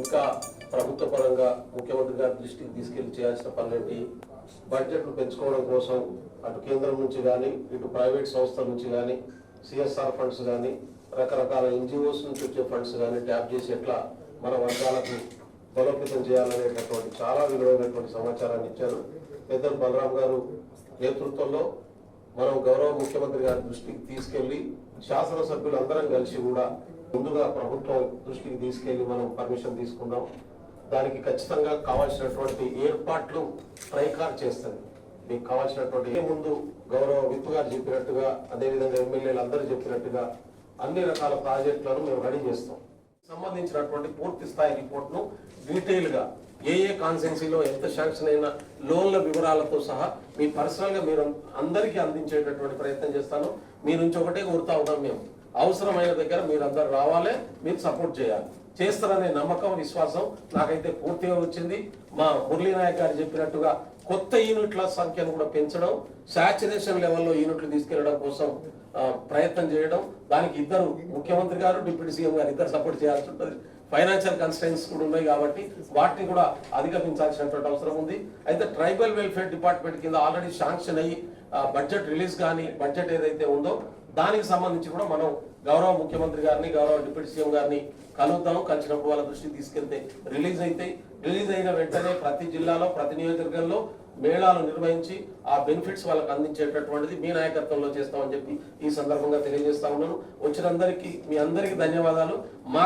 ఇంకా ప్రభుత్వ పరంగా ముఖ్యమంత్రి గారి దృష్టికి తీసుకెళ్ళి చేయాల్సిన పనులేంటి? బడ్జెట్లు పెంచుకోవడం కోసం అటు కేంద్రం నుంచి కానీ ఇటు ప్రైవేట్ సంస్థల నుంచి కానీ సిఎస్ఆర్ ఫండ్స్ కానీ రకరకాల ఎన్జిఓస్ నుంచి వచ్చే ఫండ్స్ కానీ ట్యాప్ చేసి ఎట్లా మన వర్గాలకు బలోపేతం చేయాలనేటటువంటి చాలా విలువైనటువంటి సమాచారాన్ని ఇచ్చారు. పెద్ద బలరాం గారు నేతృత్వంలో మనం గౌరవ ముఖ్యమంత్రి గారి దృష్టికి తీసుకెళ్ళి శాసనసభ్యులు అందరం కలిసి కూడా ముందుగా ప్రభుత్వం దృష్టికి తీసుకెళ్ళి మనం పర్మిషన్ తీసుకుందాం. దానికి ఖచ్చితంగా కావాల్సినటువంటి ఏర్పాట్లు ట్రైకార్ చేస్తుంది మీకు కావాల్సినటువంటి ఏ ముందు గౌరవ విప్ గారు చెప్పినట్టుగా అదేవిధంగా ఎమ్మెల్యేలు అందరూ చెప్పినట్టుగా అన్ని రకాల ప్రాజెక్టులను మేము రెడీ చేస్తాం. సంబంధించినటువంటి పూర్తి స్థాయి రిపోర్ట్ను డీటెయిల్గా ఏ ఏ కాన్సెన్సీలో ఎంత శాంక్షన్ అయిన లోన్ల వివరాలతో సహా మీ పర్సనల్గా మీరు అందరికీ అందించేటటువంటి ప్రయత్నం చేస్తాను. మీ నుంచి ఒకటే కోరుతా ఉన్నాం మేము. అవసరమైన దగ్గర మీరు అందరు రావాలి మీరు సపోర్ట్ చేయాలి. చేస్తారనే నమ్మకం విశ్వాసం నాకైతే పూర్తిగా వచ్చింది. మా మురళీ నాయక్ గారు చెప్పినట్టుగా కొత్త యూనిట్ల సంఖ్యను కూడా పెంచడం సాచురేషన్ లెవెల్లో యూనిట్లు తీసుకెళ్ళడం కోసం ప్రయత్నం చేయడం దానికి ఇద్దరు ముఖ్యమంత్రి గారు డిప్యూటీ సీఎం గారు ఇద్దరు సపోర్ట్ చేయాల్సి ఉంటుంది. ఫైనాన్షియల్ కన్స్టెన్స్ కూడా ఉన్నాయి కాబట్టి వాటిని కూడా అధిగమించాల్సినటువంటి అవసరం ఉంది. అయితే ట్రైబల్ వెల్ఫేర్ డిపార్ట్మెంట్ కింద ఆల్రెడీ శాంక్షన్ అయ్యి బడ్జెట్ రిలీజ్ కానీ బడ్జెట్ ఏదైతే ఉందో దానికి సంబంధించి కూడా మనం గౌరవ ముఖ్యమంత్రి గారిని గౌరవ డిప్యూటీ సీఎం గారిని కలుద్దాం. కలిసినప్పుడు వాళ్ళ దృష్టికి తీసుకెళ్తే రిలీజ్ అయితే రిలీజ్ అయిన వెంటనే ప్రతి జిల్లాలో ప్రతి నియోజకవర్గంలో మేళాలు నిర్వహించి ఆ బెనిఫిట్స్ వాళ్ళకి అందించేటటువంటిది మీ నాయకత్వంలో చేస్తామని చెప్పి ఈ సందర్భంగా తెలియజేస్తా ఉన్నాను. వచ్చినందరికీ మీ అందరికీ ధన్యవాదాలు. మా